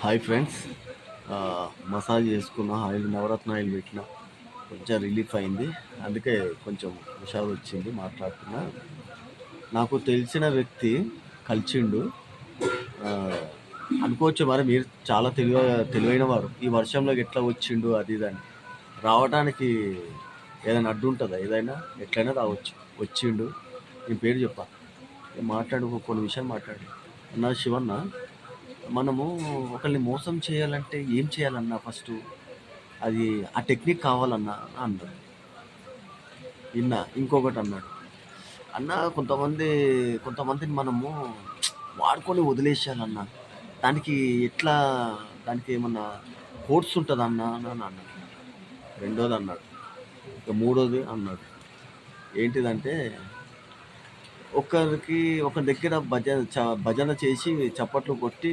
Hi friends. Massage చేసుకున్న oil Navratna oil పెట్టిన కొంచెం రిలీఫ్ అయింది. అందుకే కొంచెం హుషారు వచ్చింది మాట్లాడుతున్నా. నాకు తెలిసిన వ్యక్తి కలిసిండు. అనుకోవచ్చు మరి మీరు చాలా తెలివ తెలివైన వారు. ఈ వర్షంలో ఎట్లా వచ్చిండు అది ఇది అని. రావడానికి ఏదైనా అడ్డు ఉంటుందా? ఏదైనా? ఎట్లయినా రావచ్చు. వచ్చిండు. నీ పేరు చెప్పా. మాట్లాడు కొన్ని విషయాలు మాట్లాడు. అన్న శివన్న. మనము ఒకరిని మోసం చేయాలంటే ఏం చేయాలన్నా ఫస్ట్ అది ఆ టెక్నిక్ కావాలన్నా అన్నాడు. విన్నా ఇంకొకటి అన్నాడు. అన్న కొంతమంది కొంతమందిని మనము వాడుకొని వదిలేసేయాలన్న దానికి ఎట్లా దానికి ఏమన్నా కోర్స్ ఉంటుంది అన్న అని అన్నాడు. రెండోది అన్నాడు. ఇక మూడోది అన్నాడు. ఏంటిదంటే ఒకరికి ఒక దగ్గర భజన చ- భజన చేసి చప్పట్లు కొట్టి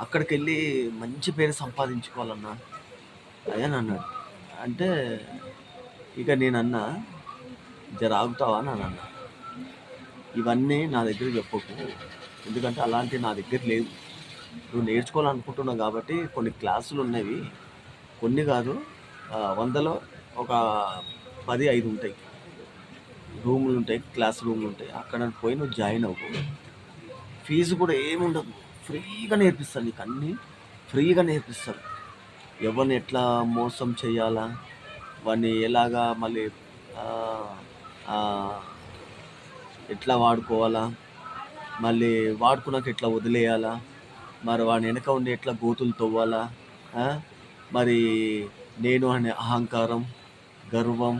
అక్కడికి వెళ్ళి మంచి పేరు సంపాదించుకోవాలన్నా అని అన్నాడు అంటే ఇక నేను అన్నా జర ఆగుతావా అని అన్నా ఇవన్నీ నా దగ్గర చెప్పకు. ఎందుకంటే అలాంటి నా దగ్గర లేవు. నువ్వు నేర్చుకోవాలనుకుంటున్నావు కాబట్టి కొన్ని క్లాసులు ఉన్నవి. కొన్ని కాదు వందలో ఒక పది ఐదు ఉంటాయి. రూములు ఉంటాయి క్లాస్ రూమ్లు ఉంటాయి. అక్కడ పోయి నువ్వు జాయిన్ అవ్వు. ఫీజు కూడా ఏమి ఉండదు. ఫ్రీగా నేర్పిస్తారు నీకు అన్నీ. ఫ్రీగా నేర్పిస్తారు. ఎవరిని ఎట్లా మోసం చేయాలా? వాడిని ఎలాగా మళ్ళీ ఎట్లా వాడుకోవాలా? మళ్ళీ వాడుకున్నాక ఎట్లా వదిలేయాలా? మరి వాడిని వెనక ఉండి ఎట్లా గోతులు తవ్వాలా? మరి నేను అనే అహంకారం గర్వం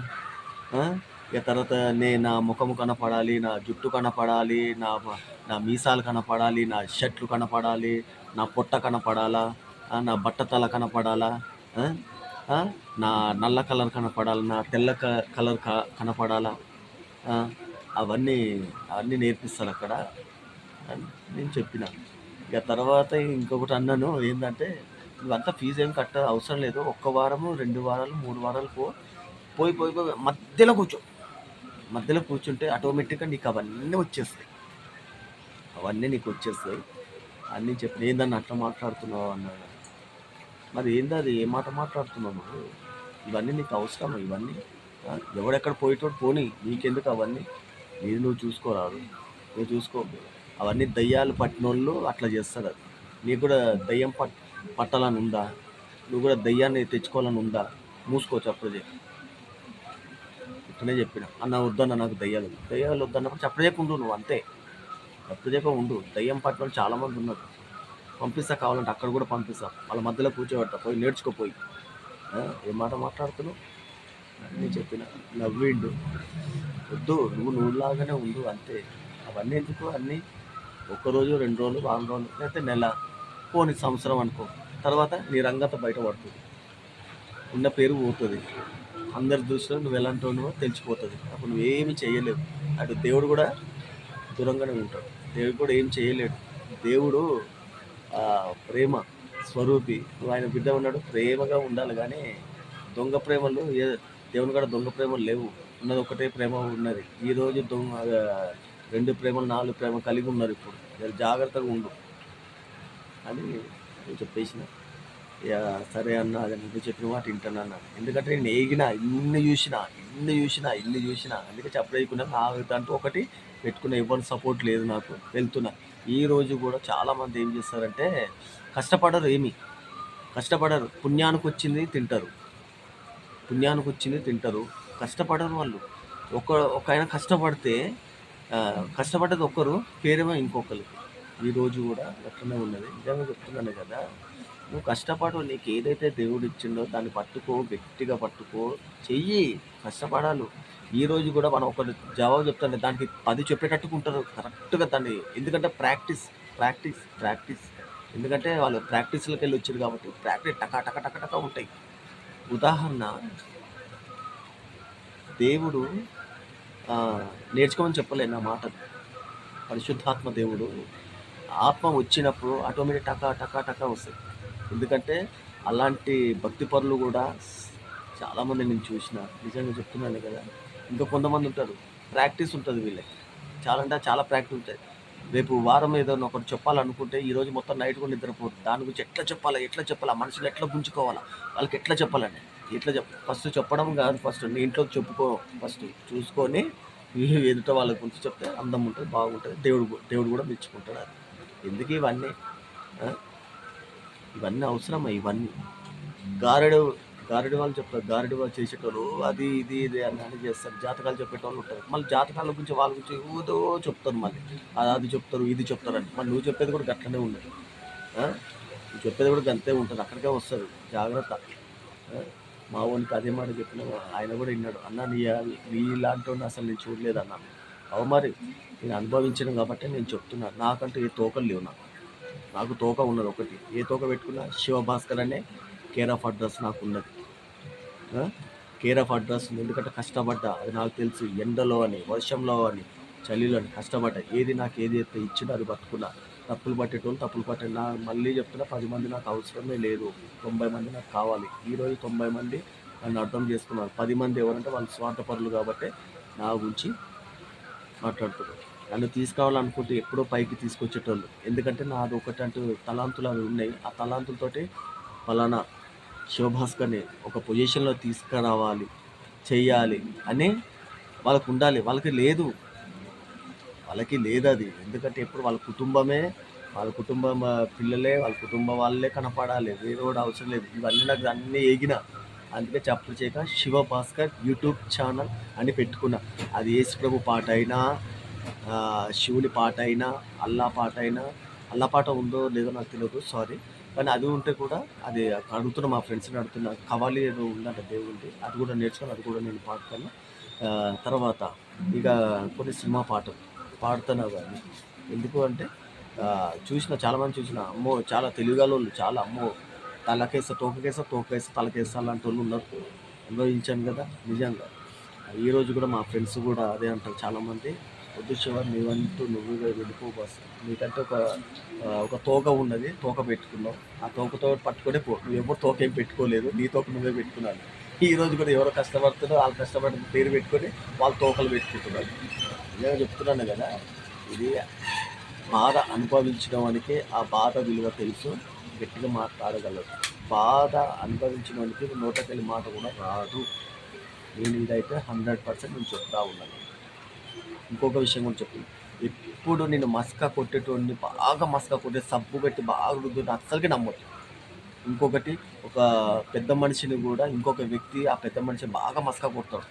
ఇక తర్వాత నేను నా ముఖము కనపడాలి నా జుట్టు కనపడాలి నా నా మీసాలు కనపడాలి నా షర్ట్లు కనపడాలి నా పొట్ట కనపడాలా నా బట్టతల కనపడాలా నా నల్ల కలర్ కనపడాలి నా తెల్ల క- కలర్ క కనపడాలా అవన్నీ అవన్నీ నేర్పిస్తారు అక్కడ. నేను చెప్పిన. ఇక తర్వాత ఇంకొకటి అన్నాను ఏంటంటే ఇవంతా ఫీజు ఏం కట్ట అవసరం లేదు. ఒక్క వారము రెండు వారాలు మూడు వారాలు పో పోయి పోయి పోయి మధ్యలో కూర్చో. మధ్యలో కూర్చుంటే ఆటోమేటిక్గా నీకు అవన్నీ వచ్చేస్తాయి. అవన్నీ నీకు వచ్చేస్తాయి. అన్నీ చెప్పి ఏందన్న అట్లా మాట్లాడుతున్నావు? అన్నాడు. మరి ఏంది అది? ఏ మాట మాట్లాడుతున్నావు నువ్వు? ఇవన్నీ నీకు అవసరం ఇవన్నీ? ఎవడెక్కడ పోయేటోడు పోనీ నీకెందుకు అవన్నీ? నీది నువ్వు చూసుకోరాదు. నువ్వు చూసుకో. అవన్నీ దయ్యాలు పట్టినోళ్ళు అట్లా చేస్తారు. అది నీకు కూడా దయ్యం పట్ పట్టాలని ఉందా? నువ్వు కూడా దయ్యాన్ని తెచ్చుకోవాలని ఉందా? మూసుకోవచ్చు అప్పుడు అట్లనే చెప్పిన. అన్న వద్దన్న నాకు దయ్యాలు దయ్యాలు వద్దన్నప్పుడు చెప్పలేకుండా నువ్వు అంతే. చెప్పలేక ఉండు దయ్యం పట్టిన వాళ్ళు ఉన్నారు. పంపిస్తా కావాలంటే అక్కడ కూడా పంపిస్తా. వాళ్ళ మధ్యలో కూర్చోబెడతా పోయి నేర్చుకోపోయి ఏ మాట మాట్లాడుతున్నావు? అన్నీ చెప్పిన. నవ్విండు. వద్దు నువ్వు నువ్వులాగానే ఉండు అంతే. అవన్నీ ఎందుకు? అన్నీ ఒక్కరోజు రెండు రోజులు వారం రోజులు లేకపోతే నెల. పోని సంవత్సరం అనుకో. తర్వాత నీ రంగత బయటపడుతుంది ఉన్న పేరు పోతుంది. అందరి దృష్టిలో నువ్వు ఎలాంటి వాడివో తెలిసిపోతుంది. అప్పుడు నువ్వు ఏమి చేయలేవు. అటు దేవుడు కూడా దూరంగానే ఉంటాడు. దేవుడు కూడా ఏం చేయలేడు. దేవుడు ప్రేమ స్వరూపి. నువ్వు ఆయన బిడ్డ ఉన్నాడు ప్రేమగా ఉండాలి కానీ దొంగ ప్రేమలు ఏ దేవుని కూడా దొంగ ప్రేమలు లేవు. ఉన్నది ఒకటే ప్రేమ ఉన్నది. ఈ రోజు దొంగ రెండు ప్రేమలు నాలుగు ప్రేమ కలిగి ఉన్నారు ఇప్పుడు. జాగ్రత్తగా ఉండు. అని నేను చెప్పేసినా సరే అన్న అది నువ్వు చెప్పిన మాట వింటాను అన్న. ఎందుకంటే నేను ఏగిన ఇన్ని చూసిన ఇన్ని చూసిన ఇన్ని చూసిన అందుకే చెప్పలేకుండా నా దాంట్లో ఒకటి పెట్టుకున్న ఎవరి సపోర్ట్ లేదు నాకు వెళ్తున్నా. ఈ రోజు కూడా చాలామంది ఏం చేస్తారంటే కష్టపడరు ఏమి. కష్టపడరు. పుణ్యానికి వచ్చింది తింటారు. పుణ్యానికి వచ్చింది తింటారు. కష్టపడరు వాళ్ళు. ఒక ఒక ఆయన కష్టపడితే కష్టపడ్డది ఒకరు పేరేమో ఇంకొకరు. ఈ రోజు కూడా అట్లనే ఉన్నది. నిజంగా చెప్తున్నాను కదా నువ్వు కష్టపడు నీకు ఏదైతే దేవుడు ఇచ్చిండో దాన్ని పట్టుకో గట్టిగా పట్టుకో చెయ్యి కష్టపడాలి. ఈ రోజు కూడా మనం ఒకటి జవాబు చెప్తాను దానికి పది చెప్పేటట్టుకు ఉంటారు. కరెక్ట్గా దాన్ని ఎందుకంటే ప్రాక్టీస్ ప్రాక్టీస్ ప్రాక్టీస్. ఎందుకంటే వాళ్ళు ప్రాక్టీస్లోకి వెళ్ళి వచ్చారు కాబట్టి ప్రాక్టీస్ టక టక టక టక ఉంటాయి. ఉదాహరణ దేవుడు నేర్చుకోమని చెప్పలేను నా మాట. పరిశుద్ధాత్మ దేవుడు ఆత్మ వచ్చినప్పుడు ఆటోమేటిక్ టకా టకా టకా వస్తాయి. ఎందుకంటే అలాంటి భక్తి పరులు కూడా చాలామంది నేను చూసిన. నిజంగా చెప్తున్నాను కదా. ఇంకా కొంతమంది ఉంటారు. ప్రాక్టీస్ ఉంటుంది వీళ్ళకి. చాలా అంటే చాలా ప్రాక్టీస్ ఉంటుంది రేపు వారం ఏదైనా ఒకటి చెప్పాలనుకుంటే ఈరోజు మొత్తం నైట్ కూడా నిద్రపోతుంది దాని గురించి ఎట్లా చెప్పాలా ఎట్లా చెప్పాలా మనుషులు ఎట్లా గుంజుకోవాలా వాళ్ళకి ఎట్లా చెప్పాలని? ఎట్లా చెప్ ఫస్ట్ చెప్పడం కాదు ఫస్ట్. నీ ఇంట్లో చెప్పుకో ఫస్ట్. చూసుకొని ఎదుట వాళ్ళ గురించి చెప్తే అందం ఉంటుంది బాగుంటుంది. దేవుడు దేవుడు కూడా మెచ్చుకుంటాడు అది. ఎందుకు ఇవన్నీ? ఇవన్నీ అవసరమా ఇవన్నీ? గారెడు గారెడు వాళ్ళు చెప్తారు గారెడి వాళ్ళు చేసేటోళ్ళు అది ఇది ఇది అని అని చేస్తారు. జాతకాలు చెప్పేటోళ్ళు ఉంటారు. మళ్ళీ జాతకాల గురించి వాళ్ళ గురించి ఏదో చెప్తారు మళ్ళీ. అది అది చెప్తారు ఇది చెప్తారు అని. మళ్ళీ నువ్వు చెప్పేది కూడా గట్లనే ఉండదు. నువ్వు చెప్పేది కూడా గంతే ఉంటుంది. అక్కడికే వస్తారు. జాగ్రత్త. మా వానికి అదే మాట చెప్పిన ఆయన కూడా విన్నాడు. అన్న నీ నీ ఇలాంటి అసలు నేను చూడలేదు అన్న. అవు మరి నేను అనుభవించాను కాబట్టి నేను చెప్తున్నాను నాకంటూ ఏ తోకలు లేవు నాకు. నాకు తోక ఉన్నది ఒకటి. ఏ తోక పెట్టుకున్నా శివభాస్కర్ అనే కేర్ ఆఫ్ అడ్రస్ నాకు ఉన్నది. కేర్ ఆఫ్ అడ్రస్ ఉంది. ఎందుకంటే కష్టపడ్డా. అది నాకు తెలుసు. ఎండలో అని వర్షంలో అని చలిలో అని కష్టపడ్డా. ఏది నాకు ఏది అయితే ఇచ్చినా అది బతుకున్నా. తప్పులు పట్టేటోళ్ళు తప్పులు పట్టే నా మళ్ళీ చెప్తున్నా పది మంది నాకు అవసరమే లేదు. తొంభై మంది నాకు కావాలి. ఈరోజు తొంభై మంది నన్ను అర్థం చేసుకున్నారు. పది మంది ఎవరంటే వాళ్ళు స్వార్థపరులు కాబట్టి నా గురించి మాట్లాడుతున్నారు. నన్ను తీసుకోవాలనుకుంటే ఎప్పుడో పైకి తీసుకొచ్చేటోళ్ళు. ఎందుకంటే నాది ఒకటి అంటూ తలాంతులు అవి ఉన్నాయి. ఆ తలాంతులతోటి ఫలానా శివభాస్కర్ని ఒక పొజిషన్లో తీసుకురావాలి చెయ్యాలి అని వాళ్ళకు ఉండాలి. వాళ్ళకి లేదు. వాళ్ళకి లేదు అది ఎందుకంటే ఎప్పుడు వాళ్ళ కుటుంబమే వాళ్ళ కుటుంబం పిల్లలే వాళ్ళ కుటుంబం వాళ్ళే కనపడాలి. వేరే కూడా అవసరం లేదు. ఇవన్నీ నాకు అన్నీ ఏగిన. అందుకే చప్పుడు చేయక శివ భాస్కర్ యూట్యూబ్ ఛానల్ అని పెట్టుకున్నా. అది యేసు ప్రభు పాట అయినా శివుని పాట అయినా అల్లా పాట అయినా అల్లా పాట ఉందో లేదో నాకు తెలియదు సారీ కానీ అది ఉంటే కూడా అది అడుగుతున్నా మా ఫ్రెండ్స్ని అడుగుతున్నా కవాలి ఏదో ఉందంట దేవుడి అది కూడా నేర్చుకొని అది కూడా నేను పాడతాను. తర్వాత ఇక కొన్ని సినిమా పాటలు పాడుతున్నా కానీ ఎందుకు అంటే చూసిన చాలామంది చూసిన అమ్మో చాలా తెలుగులోళ్ళు చాలా అమ్మో తలకేస తోకకేస తోకేస తలకేస అలాంటి వాళ్ళు ఉన్నారు. అనుభవించాను కదా నిజంగా. ఈ రోజు కూడా మా ఫ్రెండ్స్ కూడా అదే అంటారు చాలామంది వద్దు శివ నీవంటూ నువ్వు వెళ్ళిపో బస్ నీకంటే ఒక ఒక తోక ఉన్నది తోక పెట్టుకున్నావు ఆ తోకతో పట్టుకునే పో. నువ్వు ఎవరు తోక ఏం పెట్టుకోలేదు. నీ తోక నువ్వే పెట్టుకున్నాను. ఈ రోజు కూడా ఎవరో కష్టపడుతున్నారో వాళ్ళు కష్టపడి పేరు పెట్టుకొని వాళ్ళు తోకలు పెట్టుకుంటున్నారు. నేను చెప్తున్నాను కదా ఇది బాధ అనుభవించిన వానికి ఆ బాధ విలువ తెలుసు. గట్టిగా మాట్లాడగలరు. బాధ అనుభవించిన వానికి నోటకెళ్ళి మాట కూడా రాదు. నేను ఇదైతే హండ్రెడ్ పర్సెంట్ నేను చెప్తా ఉన్నాను. ఇంకొక విషయం కూడా చెప్తున్నాను ఎప్పుడు నేను మస్కా కొట్టేటోడిని బాగా మస్క కొట్టే సబ్బు పెట్టి బాగా రుద్దుని అస్సలకి నమ్మొద్దు. ఇంకొకటి ఒక పెద్ద మనిషిని కూడా ఇంకొక వ్యక్తి ఆ పెద్ద మనిషిని బాగా మస్కా కొడతాడు.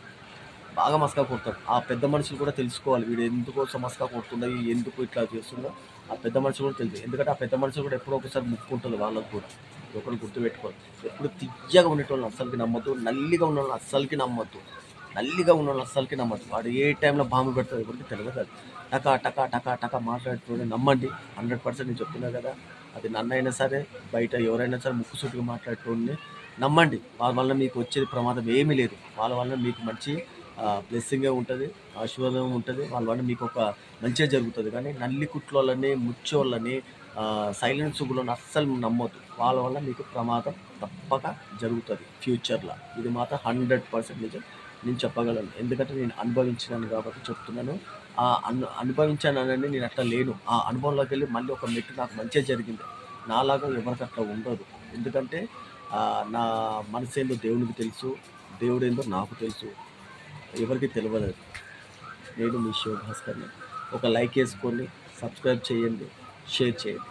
బాగా మస్కా కొడతాడు. ఆ పెద్ద మనుషులు కూడా తెలుసుకోవాలి. వీడు ఎందుకోసం మస్కా కొడుతుండో ఎందుకు ఇట్లా చేస్తుందో ఆ పెద్ద మనుషులు కూడా తెలుసు. ఎందుకంటే ఆ పెద్ద మనుషులు కూడా ఎప్పుడో ఒకసారి ముక్కుంటుంది వాళ్ళకు కూడా. ఒకరు ఒకటి గుర్తుపెట్టుకోవాలి. ఎప్పుడు తియ్యగా ఉండేటోళ్ళని అస్సలకి నమ్మద్దు. నల్లిగా ఉన్న వాళ్ళని అస్సలకి నమ్మద్దు. నల్లిగా ఉన్న అస్సలకి నమ్మద్దు వాడు ఏ టైంలో బాంబు పెడతాడు కూడా తెలియదు అది. టకా టకా టకా టకా మాట్లాడుతుండే నమ్మండి. హండ్రెడ్ పర్సెంట్ నేను చెప్తున్నా కదా అది నన్నైనా సరే బయట ఎవరైనా సరే ముక్కు సుట్టుగా మాట్లాడుతుండే నమ్మండి. వాళ్ళ వల్ల మీకు వచ్చేది ప్రమాదం ఏమీ లేదు. వాళ్ళ వల్ల మీకు మంచి బ్లెస్సింగే ఉంటుంది ఆశీర్వాదం ఉంటుంది. వాళ్ళ వల్ల మీకు ఒక మంచిగా జరుగుతుంది. కానీ నల్లి కుట్లోళ్ళని ముచ్చోళ్ళని సైలెన్స్ గుళ్ళని అస్సలు నమ్మొద్దు. వాళ్ళ వల్ల మీకు ప్రమాదం తప్పక జరుగుతుంది ఫ్యూచర్లో. ఇది మాత్రం హండ్రెడ్ పర్సెంట్ నిజం. నేను చెప్పగలను. ఎందుకంటే నేను అనుభవించినాను కాబట్టి చెప్తున్నాను. ఆ అను అనుభవించానని నేను అట్లా లేను. ఆ అనుభవంలోకి వెళ్ళి మళ్ళీ ఒక మెట్టు నాకు మంచిగా జరిగింది. నాలాగా ఎవరికి అట్లా ఉండదు. ఎందుకంటే నా మనసు ఏందో దేవునికి తెలుసు. దేవుడు ఏందో నాకు తెలుసు. ఎవరికి తెలియదు నేను మీ శివ భాస్కర్ని. ఒక లైక్ వేసుకొని సబ్స్క్రైబ్ చేయండి షేర్ చేయండి.